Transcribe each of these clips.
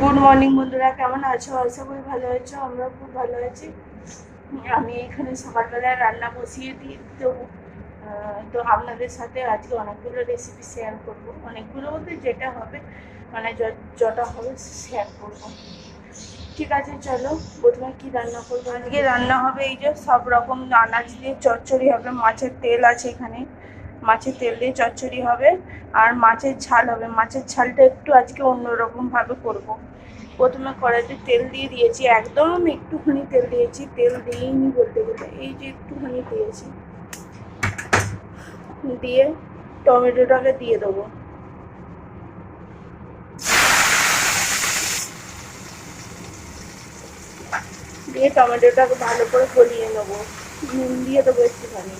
Good morning বন্ধুরা, কেমন আছো? আশা করি ভালো আছো আমরা খুব ভালো আছি। আমি এখানে সকালবেলায় রান্না বসিয়ে দিই। তো তো আপনাদের সাথে আজকে অনেকগুলো রেসিপি শেয়ার করব। অনেকগুলো বলতে যেটা হবে মানে যটা হবে শেয়ার করব। ঠিক আছে, চলো, প্রথমে কি রান্না করব? আজকে রান্না হবে এই যে সব রকম আনাজ দিয়ে চচ্চড়ি হবে, মাছের তেল আছে এখানে। মাছের তেল দিয়ে চচ্চড়ি হবে আর মাছের ঝাল হবে। মাছের ঝালটা একটু আজকে অন্যরকম ভাবে করব। প্রথমে কড়াইতে তেল দিয়ে দিয়েছি, একদম একটুখানি তেল দিয়েছি। তেল দিইনি বলতে গেলে, এই যে একটুখানি দিয়েছি। দিয়ে টমেটোটাকে দিয়ে দেবো। দিয়ে টমেটোটাকে ভালো করে গলিয়ে নেব। নুন দিয়ে দেবো একটুখানি।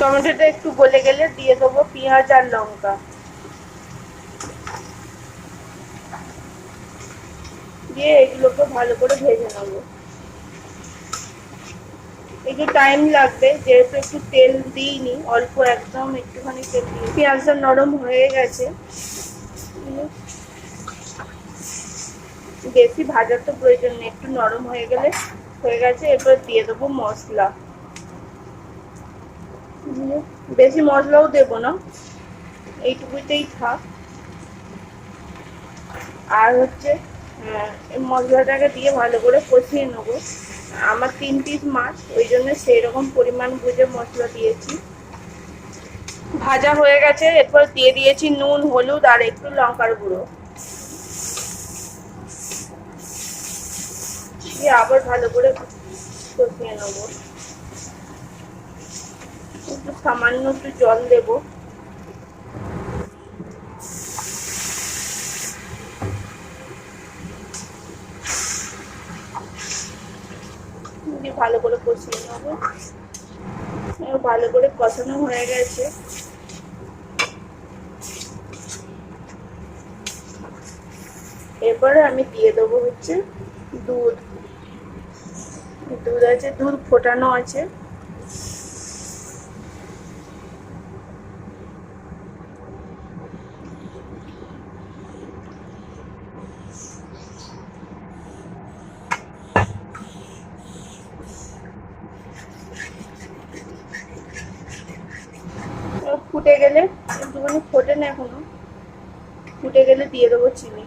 টমেটোটা একটু গলে গেলে দিয়ে দেবো পেঁয়াজ আর লঙ্কা। দিয়ে এগুলোকে ভালো করে ভেজে নেব। একটু টাইম লাগবে, যেহেতু একটু তেল দিইনি, অল্প একদম একটুখানি তেল দিই। পেঁয়াজটা নরম হয়ে গেছে। বেশি ভাজার তো প্রয়োজন নেই, একটু নরম হয়ে গেলে হয়ে গেছে। এরপর দিয়ে দেবো মশলা। বেশি মশলাও দেবো না। এইটুকুতেই থাক। আর হচ্ছে মশলাটাকে দিয়ে ভালো করে কষিয়ে নেব। আমার তিন পিস মাছ, ওই জন্য সেই রকম পরিমাণ বুঝে মশলা দিয়েছি। ভাজা হয়ে গেছে, এরপর দিয়ে দিয়েছি নুন, হলুদ আর একটু লঙ্কার গুঁড়ো। দিয়ে আবার ভালো করে কষিয়ে নেব। একটু সামান্য একটু জল দেব। ভালো করে কষিয়ে নেব। ভালো করে কষানো হয়ে গেছে। এরপরে আমি দিয়ে দেবো হচ্ছে দুধ। দুধ আছে, দুধ ফোটানো আছে এবার ফুটে গেলে, একটুখানি ফোটে না এখনও, ফুটে গেলে দিয়ে দেবো চিনি।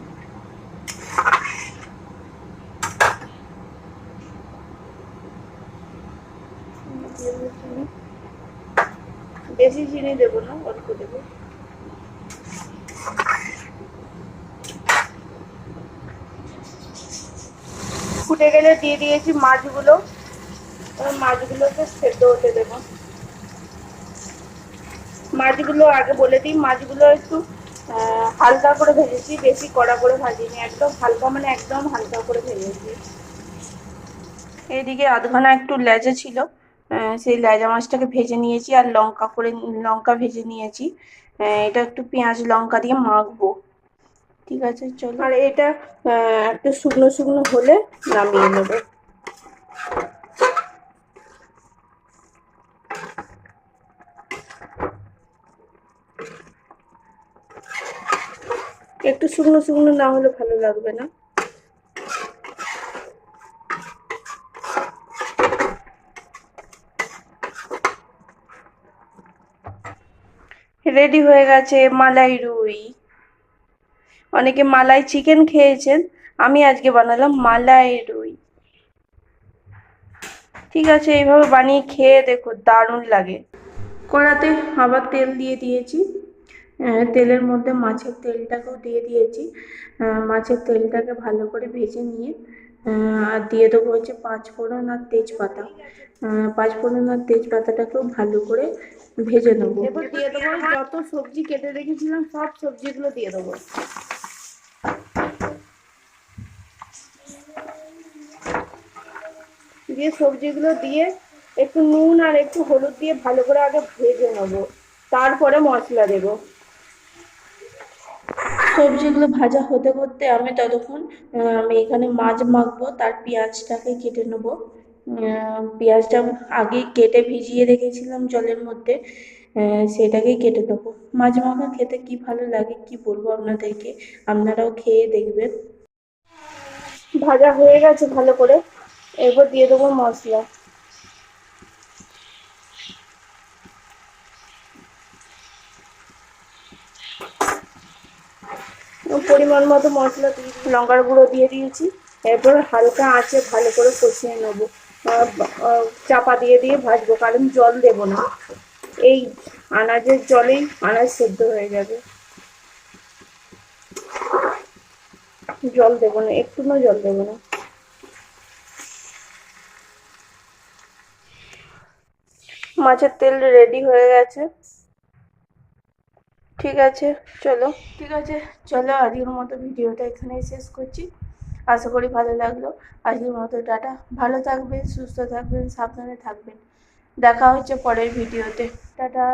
বেশি চিনি দেবো না, অল্প দেবো। ফুটে গেলে দিয়ে দিয়েছি মাছগুলো। মাছগুলোকে সেদ্ধ হতে দেবো। মাছগুলো আগে বলে দিই, মাছগুলো একটু হালকা করে ভেজেছি, বেশি কড়া করে ভাজিনি, একদম হালকা মানে একদম হালকা করে ভেজেছি। এইদিকে আধখানা একটু লেজা ছিল সেই লেজা মাছটাকে ভেজে নিয়েছি আর লঙ্কা করে, লঙ্কা ভেজে নিয়েছি। এটা একটু পেঁয়াজ লঙ্কা দিয়ে মাখবো। ঠিক আছে, চলো। আর এটা একটু শুকনো শুকনো হলে নামিয়ে নেব। একটু শুকনো শুকনো না হলে ভালো লাগবে না। রেডি হয়ে গেছে মালাই রুই। অনেকে মালাই চিকেন খেয়েছেন, আমি আজকে বানালাম মালাই রুই। ঠিক আছে, এইভাবে বানিয়ে খেয়ে দেখো দারুণ লাগে। কড়াতে আবার তেল দিয়ে দিয়েছি। তেলের মধ্যে মাছের তেলটাকেও দিয়ে দিয়েছি। মাছের তেলটাকে ভালো করে ভেজে নিয়ে আর দিয়ে দেবো হচ্ছে পাঁচ ফোড়ন আর তেজপাতা। আহ, পাঁচ ফোড়ন আর তেজপাতাটাকেও ভালো করে ভেজে নেব। এবার দিয়ে দেবো যত সবজি কেটে রেখেছিলাম সব সবজিগুলো দিয়ে দেবো। দিয়ে সবজিগুলো দিয়ে একটু নুন আর একটু হলুদ দিয়ে ভালো করে আগে ভেজে নেব। তারপরে মশলা দেবো। সবজিগুলো ভাজা হতে করতে আমি ততক্ষণ আমি এখানে মাছ মাখবো, তার পেঁয়াজটাকে কেটে নেব। পেঁয়াজটা আগে কেটে ভিজিয়ে রেখেছিলাম জলের মধ্যে সেটাকেই কেটে দেবো মাছ মাখা খেতে কি ভালো লাগে কি বলব আপনাদেরকে? আপনারাও খেয়ে দেখবেন। ভাজা হয়ে গেছে ভালো করে, এরপর দিয়ে দেবো মশলা। পরিমাণ মতো মশলা লঙ্কার গুঁড়ো দিয়ে দিয়েছি। এরপর হালকা আঁচে ভালো করে কষিয়ে নেব। চাপা দিয়ে দিয়ে ভাজবো, কারণ জল দেব না। এই আনাজের জলেই আনাজ সেদ্ধ হয়ে যাবে। জল দেবো না, একটুও জল দেবো না। মাছের তেল রেডি হয়ে গেছে। ঠিক আছে, চলো। ঠিক আছে, চলো, আজকের মতো ভিডিওটা এখানেই শেষ করছি। আশা করি ভালো লাগল। আজকের মতো টাটা। ভালো থাকবেন, সুস্থ থাকবেন, সাবধানে থাকবেন। দেখা হচ্ছে পরের ভিডিওতে। টাটা।